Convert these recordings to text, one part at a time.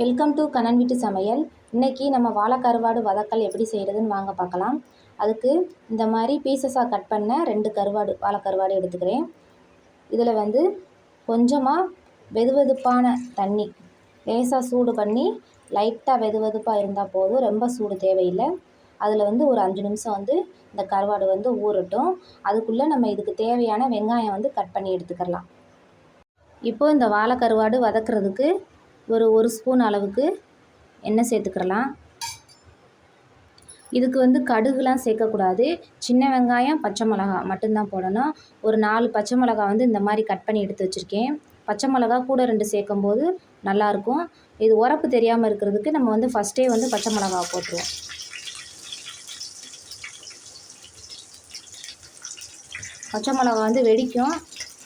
Welcome to Kannan வீட்டு சமையல் இன்றைக்கி நம்ம வாழைக்கருவாடு வதக்கல் எப்படி செய்கிறதுன்னு வாங்க பார்க்கலாம். அதுக்கு இந்த மாதிரி பீசஸாக கட் பண்ண ரெண்டு கருவாடு வாழைக்கருவாடு எடுத்துக்கிறேன். இதில் வந்து கொஞ்சமாக வெதுவெதுப்பான தண்ணி லேசாக சூடு பண்ணி லைட்டாக வெதுவெதுப்பாக இருந்தால் போதும் ரொம்ப சூடு தேவையில்லை. அதில் வந்து ஒரு அஞ்சு நிமிஷம் வந்து இந்த கருவாடு வந்து ஊறட்டும். அதுக்குள்ளே நம்ம இதுக்கு தேவையான வெங்காயம் வந்து கட் பண்ணி எடுத்துக்கலாம். இப்போது இந்த வாழைக்கருவாடு வதக்குறதுக்கு ஒரு ஒரு ஸ்பூன் அளவுக்கு எண்ணெய் சேர்த்துக்கிறலாம். இதுக்கு வந்து கடுகுலாம் சேர்க்கக்கூடாது. சின்ன வெங்காயம் பச்சை மிளகா மட்டும்தான் போடணும். ஒரு நாலு பச்சை மிளகா வந்து இந்த மாதிரி கட் பண்ணி எடுத்து வச்சுருக்கேன். பச்சை மிளகா கூட ரெண்டு சேர்க்கும் போது நல்லாயிருக்கும். இது உரப்பு தெரியாமல் இருக்கிறதுக்கு நம்ம வந்து ஃபஸ்ட்டே வந்து பச்சை மிளகா போட்டுருவோம். பச்சை மிளகா வந்து வெடிக்கும்.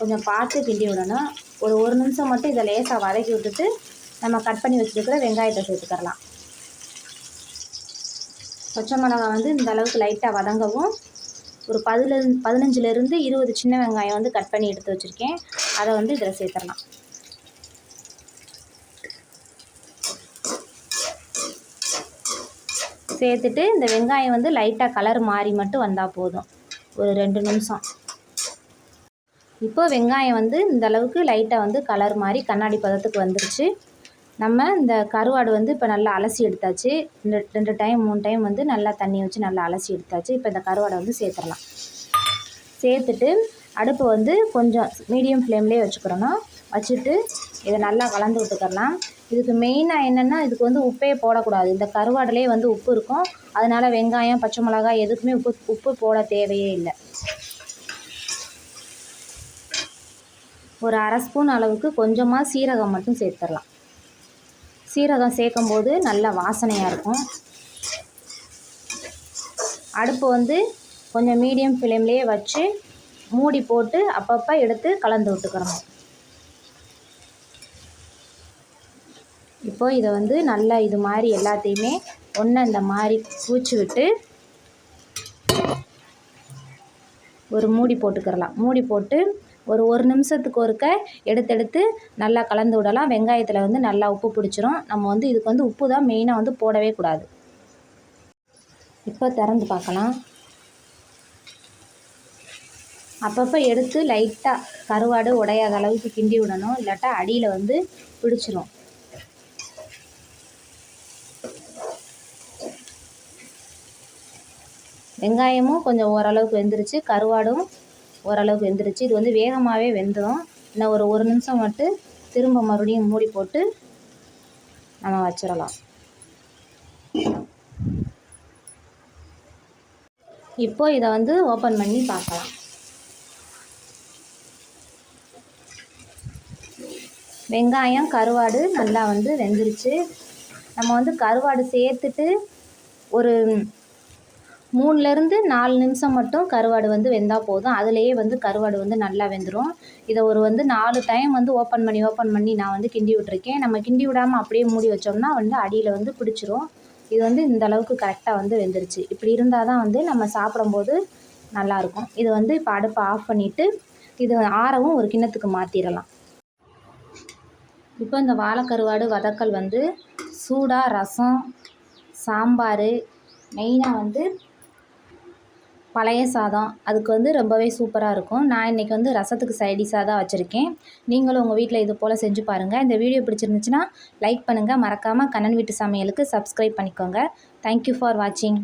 கொஞ்சம் பார்த்து கிண்டி விடணும். ஒரு ஒரு நிமிஷம் மட்டும் இதை லேசாக வதக்கி விட்டுட்டு நம்ம கட் பண்ணி வச்சுருக்கிற வெங்காயத்தை சேர்த்துக்கரலாம் பச்சை மிளகா வந்து இந்த அளவுக்கு லைட்டாக வதங்கவும் ஒரு பதில பதினஞ்சுலேருந்து இருபது சின்ன வெங்காயம் வந்து கட் பண்ணி எடுத்து வச்சுருக்கேன். அதை வந்து இதில் சேர்த்துடலாம் சேர்த்துட்டு இந்த வெங்காயம் வந்து லைட்டாக கலர் மாறி மட்டும் வந்தால் போதும். ஒரு ரெண்டு நிமிஷம். இப்போ வெங்காயம் வந்து இந்த அளவுக்கு லைட்டாக வந்து கலர் மாறி கண்ணாடி பதத்துக்கு வந்துருச்சு. நம்ம இந்த கருவாடு வந்து இப்போ நல்லா அலசி எடுத்தாச்சு. ரெண்டு ரெண்டு டைம் மூணு டைம் வந்து நல்லா தண்ணி வச்சு நல்லா அலசி எடுத்தாச்சு. இப்போ இந்த கருவாடை வந்து சேர்த்துடலாம். சேர்த்துட்டு அடுப்பு வந்து கொஞ்சம் மீடியம் ஃப்ளேம்லேயே வச்சுக்கிறணும். வச்சுட்டு இதை நல்லா கலந்து விட்டுக்கரலாம் இதுக்கு மெயினாக என்னென்னா இதுக்கு வந்து உப்பே போடக்கூடாது. இந்த கருவாடுலேயே வந்து உப்பு இருக்கும். அதனால் வெங்காயம் பச்சை மிளகாய் எதுக்குமே உப்பு உப்பு போட தேவையே இல்லை. ஒரு அரை ஸ்பூன் அளவுக்கு கொஞ்சமாக சீரகம் மட்டும் சேர்த்துடலாம். சீரகம் சேர்க்கும் போது நல்ல வாசனையாக இருக்கும். அடுப்பு வந்து கொஞ்சம் மீடியம் ஃப்ளேம்லேயே வச்சு மூடி போட்டு அப்பப்போ எடுத்து கலந்து விட்டுக்கிறோம் இப்போ இதை வந்து நல்லா இது மாதிரி எல்லாத்தையுமே ஒன்று இந்த மாதிரி பூச்சி விட்டு ஒரு மூடி போட்டுக்கிறலாம். மூடி போட்டு ஒரு ஒரு நிமிஷத்துக்கு ஒருக்க எடுத்தெடுத்து நல்லா கலந்து விடலாம். வெங்காயத்தில் வந்து நல்லா உப்பு பிடிச்சிரும். நம்ம வந்து இதுக்கு வந்து உப்பு தான் மெயினாக வந்து போடவே கூடாது. இப்போ திறந்து பார்க்கலாம். அப்பப்போ எடுத்து லைட்டாக கருவாடு உடையாத அளவுக்கு கிண்டி விடணும். இல்லாட்டா அடியில் வந்து பிடிச்சிரும். வெங்காயமும் கொஞ்சம் ஓரளவுக்கு வெந்துருச்சு. கருவாடும் ஓரளவுக்கு வெந்துருச்சு. இது வந்து வேகமாகவே வெந்துடும் இன்னும் ஒரு ஒரு நிமிஷம் மட்டும் திரும்ப மறுபடியும் மூடி போட்டு நம்ம வச்சிடலாம். இப்போ இதை வந்து ஓப்பன் பண்ணி பார்க்கலாம். வெங்காயம் கருவாடு நல்லா வந்து வெந்துருச்சு. நம்ம வந்து கருவாடு சேர்த்துட்டு ஒரு மூணுலேருந்து நாலு நிமிஷம் மட்டும் கருவாடு வந்து வெந்தால் போதும். அதுலேயே வந்து கருவாடு வந்து நல்லா வெந்துடும் இதை ஒரு வந்து நாலு டைம் வந்து ஓப்பன் பண்ணி ஓப்பன் பண்ணி நான் வந்து கிண்டி விட்ருக்கேன் நம்ம கிண்டி விடாமல் அப்படியே மூடி வச்சோம்னா வந்து அடியில் வந்து பிடிச்சிரும். இது வந்து இந்த அளவுக்கு கரெக்டாக வந்து வெந்துருச்சு. இப்படி இருந்தால் தான் வந்து நம்ம சாப்பிடும்போது நல்லாயிருக்கும் இது வந்து இப்போ அடுப்பை ஆஃப் பண்ணிவிட்டு இது ஆறவும் ஒரு கிண்ணத்துக்கு மாற்றிடலாம் இப்போ இந்த வாழைக்கருவாடு வதக்கல் வந்து சூடாக ரசம் சாம்பார் மெயினாக வந்து பழைய சாதம். அதுக்கு வந்து ரொம்பவே சூப்பராக இருக்கும். நான் இன்றைக்கி வந்து ரசத்துக்கு சைடிஷாக தான் வச்சுருக்கேன். நீங்களும் உங்கள் வீட்டில் இது போல் செஞ்சு பாருங்கள் இந்த வீடியோ பிடிச்சிருந்துச்சுன்னா லைக் பண்ணுங்கள் மறக்காமல் கண்ணன் வீட்டு சமையலுக்கு சப்ஸ்கிரைப் பண்ணிக்கோங்க. தேங்க்யூ ஃபார் வாட்சிங்